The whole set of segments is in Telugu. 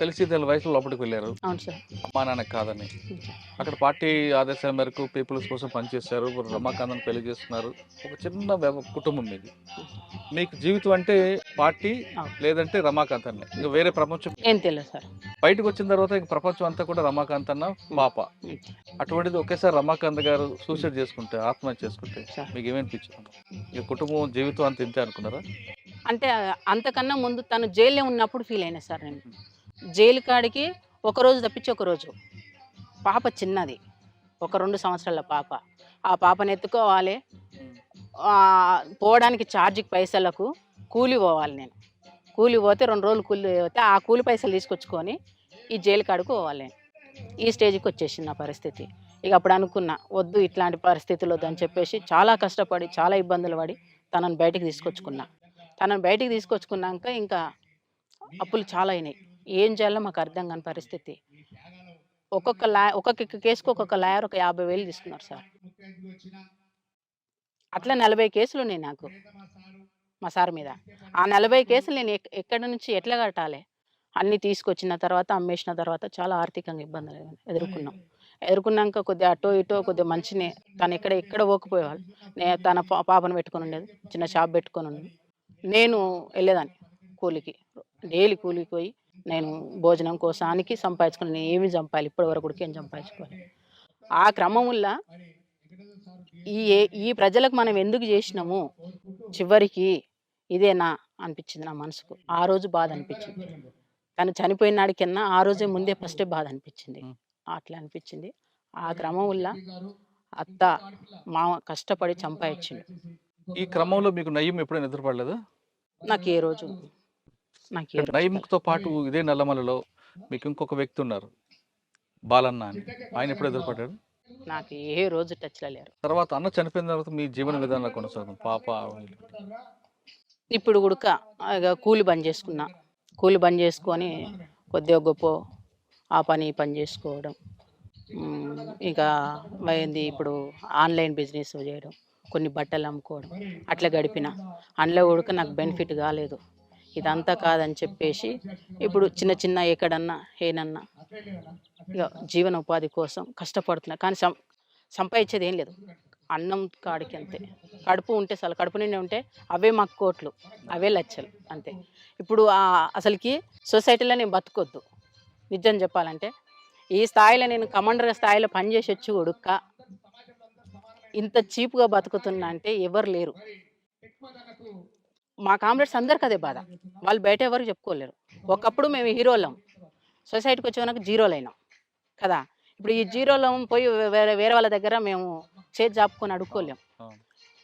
తెలిసి తెలియని వయసులో లోపలికి వెళ్ళారు. అమ్మా నాన్న కాదని. అక్కడ పార్టీ ఆదేశాల మేరకు పీపుల్స్ కోసం పనిచేశారు. రమాకాంత్ పెళ్ళి చేస్తున్నారు ఒక చిన్న కుటుంబం మీది. మీకు జీవితం అంటే పార్టీ. లేదంటే రమాకాంత్ అన్న ఇంకా వేరే ప్రపంచం. ఏం తెలియదు సార్. బయటకు వచ్చిన తర్వాత ఇంక ప్రపంచం అంతా కూడా రమాకాంత్ అన్న పాప. అటువంటిది ఒకేసారి రమాకాంత్ గారు సూసైడ్ చేసుకుంటే ఆత్మహత్య చేసుకుంటే. మీకు ఏమనిపించింది ఇక కుటుంబం జీవితం అంత ఇంతే అనుకున్నారా? అంటే అంతకన్నా ముందు తను జైల్లో ఉన్నప్పుడు ఫీల్ అయినా సార్ నేను. జైలు కాడికి ఒకరోజు తప్పించి ఒకరోజు పాప చిన్నది. ఒక రెండు సంవత్సరాల పాప. ఆ పాపను ఎత్తుకోవాలి. పోవడానికి ఛార్జీకి పైసలకు కూలి పోవాలి నేను. కూలి పోతే రెండు రోజులు కూలి పోతే ఆ కూలి పైసలు తీసుకొచ్చుకొని ఈ జైలు కాడుకు పోవాలి నేను. ఈ స్టేజ్కి వచ్చేసింది నా పరిస్థితి. ఇక అప్పుడు అనుకున్నా వద్దు ఇట్లాంటి పరిస్థితులు వద్దని చెప్పేసి చాలా కష్టపడి చాలా ఇబ్బందులు పడి తనని బయటికి తీసుకొచ్చుకున్నా. తనను బయటికి తీసుకొచ్చుకున్నాక ఇంకా అప్పులు చాలా అయినాయి. ఏం చేయాలో మాకు అర్థం కాని పరిస్థితి. ఒక్కొక్క లా ఒక్కొక్క కేసుకు ఒక్కొక్క లాయర్ ఒక యాభై వేలు తీసుకున్నారు సార్. అట్లా నలభై కేసులు ఉన్నాయి నాకు. మా సార్ మీద. ఆ నలభై కేసులు నేను ఎక్- ఎక్కడి నుంచి ఎట్లా కట్టాలి? అన్ని తీసుకొచ్చిన తర్వాత అమ్మేసిన తర్వాత చాలా ఆర్థికంగా ఇబ్బందులు ఎదుర్కొన్నాం. ఎదుర్కొన్నాక కొద్దిగా అటో ఇటో కొద్దిగా మంచినే తను ఎక్కడ ఎక్కడ పోకపోయేవాళ్ళు. నేను తన పాపను పెట్టుకొని ఉండేది చిన్న షాప్ పెట్టుకొని ఉండేది. నేను వెళ్ళేదాన్ని కూలికి. డైలీ కూలికి పోయి నేను భోజనం కోసానికి సంపాదించుకుని నేను ఏమి సంపాలి ఇప్పటి వరకు ఏం సంపాదించుకోవాలి? ఆ క్రమంలో ఈ ఏ- ఈ ప్రజలకు మనం ఎందుకు చేసినాము? చివరికి ఇదేనా అనిపించింది నా మనసుకు. ఆ రోజు బాధ అనిపించింది. తను చనిపోయిన నాడికన్నా ఆ రోజే ముందే ఫస్టే బాధ అనిపించింది. అట్లా అనిపించింది. ఆ క్రమంలో అత్త మామ కష్టపడి చంపాయించిండు ఈ క్రమంలో మీకు నయ్యం ఎప్పుడైనా ఎదురుపడలేదా? నాకు ఏ రోజు నయీంతో పాటు ఇదే నల్లమలలో మీకు ఇంకొక వ్యక్తి ఉన్నారు బాలన్న అని. ఆయన ఎప్పుడు ఎదురుపడ్డాడు? నాకు ఏ రోజు టచ్లో లేరు. తర్వాత అన్న చనిపోయిన తర్వాత మీ జీవన విధానంలో కొనసాగుతుంది పాప. ఇప్పుడు గుడక ఇక కూలి బంద్ చేసుకున్నా. కూలి బంద్ చేసుకొని కొద్దిగా గొప్ప ఆ పని ఈ పని చేసుకోవడం. ఇక ఏంది ఇప్పుడు ఆన్లైన్ బిజినెస్ చేయడం కొన్ని బట్టలు అమ్ముకోవడం. అట్లా గడిపిన. అందులో ఉడక నాకు బెనిఫిట్ కాలేదు. ఇదంతా కాదని చెప్పేసి ఇప్పుడు చిన్న చిన్న ఎక్కడన్నా ఏనన్నా ఇక జీవన ఉపాధి కోసం కష్టపడుతున్నా. కానీ సం సంపాదించేది ఏం లేదు. అన్నం కాడికి అంతే. కడుపు ఉంటే చాలా. కడుపు నిండి ఉంటే అవే మాకు కోట్లు. అవే లచ్చలు. అంతే. ఇప్పుడు అసలుకి సొసైటీలో నేను బతుకొద్దు. నిజం చెప్పాలంటే ఈ స్థాయిలో నేను కమాండర్ స్థాయిలో పనిచేసి వచ్చి ఉడుక్క ఇంత చీప్గా బతుకుతున్నా అంటే ఎవరు లేరు. మా కామ్రేడ్స్ అందరికి అదే బాధ. వాళ్ళు బయట ఎవరు చెప్పుకోలేరు. ఒకప్పుడు మేము హీరోలం సొసైటీకి వచ్చేవరకు జీరోలు అయినాం. కదా? ఇప్పుడు ఈ జీరోలో పోయి వేరే వేరే వాళ్ళ దగ్గర మేము చేతి జాపుకొని అడుక్కోలేము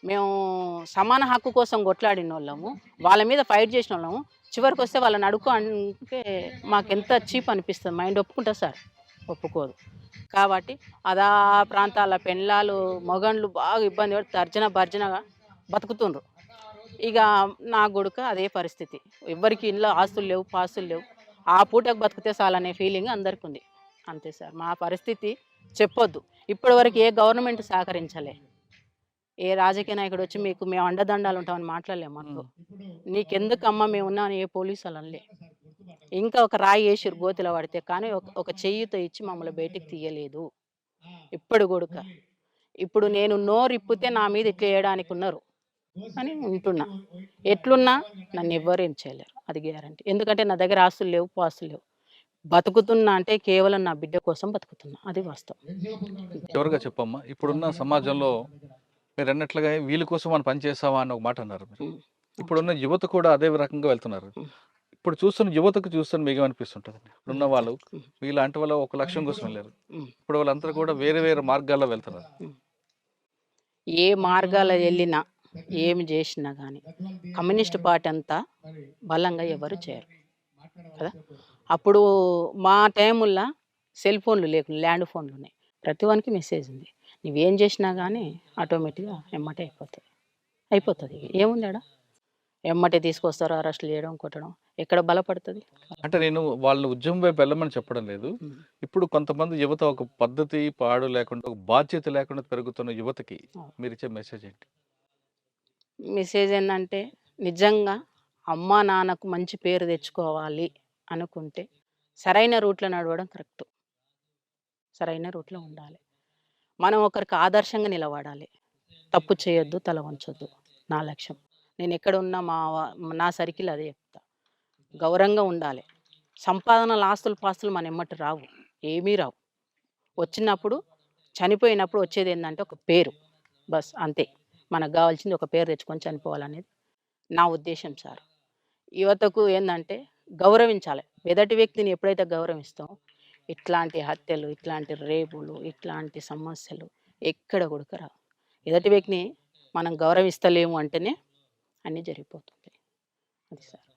మేము సమాన హక్కు కోసం కొట్లాడిన వాళ్ళము. వాళ్ళ మీద ఫైట్ చేసిన వాళ్ళము. చివరికి వస్తే వాళ్ళని అడుక్కో అంటే మాకు ఎంత చీప్ అనిపిస్తుంది. మైండ్ ఒప్పుకుంటా సార్. ఒప్పుకోదు. కాబట్టి అదా ప్రాంతాల పెండ్లాలు మగండ్లు బాగా ఇబ్బంది పడి తర్జన భర్జనగా బతుకుతుండ్రు. ఇక నా కొడుక అదే పరిస్థితి. ఎవ్వరికి ఇంట్లో ఆస్తులు లేవు పాస్తులు లేవు. ఆ పూటకు బతికితే చాలనే ఫీలింగ్ అందరికి ఉంది అంతే సార్. మా పరిస్థితి చెప్పొద్దు. ఇప్పటివరకు ఏ గవర్నమెంట్ సహకరించలే. ఏ రాజకీయ నాయకుడు వచ్చి మీకు మేము అండదండాలు ఉంటామని మాట్లాడలేము మనకు నీకెందుకు అమ్మ మేము ఉన్నామని ఏ పోలీసు వాళ్ళు అనలే ఇంకా ఒక రాయి వేసిరు గోతిలో పడితే కానీ ఒక ఒక చెయ్యితో ఇచ్చి మమ్మల్ని బయటికి తీయలేదు. ఇప్పుడు కొడుక ఇప్పుడు నేను నోరు ఇప్పితే నా మీద ఇట్లా వేయడానికి ఉన్నారు. అని ఉంటున్నా. ఎట్లున్నా నన్ను ఎవ్వరు ఏం చేయలేరు. అది గ్యారంటీ. ఎందుకంటే నా దగ్గర ఆస్తులు లేవు పాస్తులు లేవు. బతుకుతున్నా అంటే కేవలం నా బిడ్డ కోసం బతుకుతున్నా. అది వాస్తవం. చెప్పమ్మా. ఇప్పుడున్న సమాజంలో మీరు అన్నట్లుగా వీళ్ళ కోసం మనం పని చేస్తామా అని ఒక మాట అన్నారు. ఇప్పుడున్న యువత కూడా అదే రకంగా వెళ్తున్నారు. ఇప్పుడు చూస్తున్న యువతకు చూస్తున్న మీకు ఏమనిపిస్తుంటుంది ఇప్పుడున్న వాళ్ళు. వీళ్ళంటి వాళ్ళు ఒక లక్ష్యం కోసం వెళ్ళారు. ఇప్పుడు వాళ్ళందరూ కూడా వేరే వేరే మార్గాల్లో వెళ్తున్నారు. ఏ మార్గాల వెళ్ళినా ఏమి చేసినా కానీ కమ్యూనిస్ట్ పార్టీ అంతా బలంగా ఎవరు చేయరు కదా? అప్పుడు మా టైముల్లో సెల్ ఫోన్లు లేకుండా ల్యాండ్ ఫోన్లు ఉన్నాయి. ప్రతి వానికి మెసేజ్ ఉంది. నువ్వేం చేసినా కానీ ఆటోమేటిక్గా ఎమ్మటే అయిపోతుంది అయిపోతుంది. ఏముంది ఆడ? ఎమ్మటే తీసుకొస్తారు అరెస్టులు చేయడం కొట్టడం. ఎక్కడ బలపడుతుంది? అంటే నేను వాళ్ళని ఉద్యమం వైపు వెళ్ళమని చెప్పడం లేదు. ఇప్పుడు కొంతమంది యువత ఒక పద్ధతి పాడు లేకుండా ఒక బాధ్యత లేకుండా పెరుగుతున్న యువతకి. మీరు ఇచ్చే మెసేజ్ ఏంటి? మెసేజ్ ఏంటంటే నిజంగా అమ్మా నాన్నకు మంచి పేరు తెచ్చుకోవాలి అనుకుంటే సరైన రూట్లో నడవడం కరెక్ట్. సరైన రూట్లో ఉండాలి. మనం ఒకరికి ఆదర్శంగా నిలబడాలి. తప్పు చేయొద్దు తల వంచొద్దు. నా లక్ష్యం. నేను ఎక్కడ ఉన్నా మా నా సర్కిల్ అదే చెప్తా. గౌరవంగా ఉండాలి. సంపాదన ఆస్తులు పాస్తులు మన ఎమ్మటి రావు. ఏమీ రావు. వచ్చినప్పుడు చనిపోయినప్పుడు వచ్చేది ఏంటంటే ఒక పేరు. బస్ అంతే. మనకు కావాల్సింది ఒక పేరు తెచ్చుకొని చనిపోవాలనేది నా ఉద్దేశం సార్. యువతకు ఏంటంటే గౌరవించాలి. ఎదటి వ్యక్తిని ఎప్పుడైతే గౌరవిస్తామో ఇట్లాంటి హత్యలు ఇట్లాంటి రేపులు ఇట్లాంటి సమస్యలు ఎక్కడ కూడా ఎదటి వ్యక్తిని మనం గౌరవిస్తలేము అంటేనే అన్నీ జరిగిపోతుంది. అది సార్.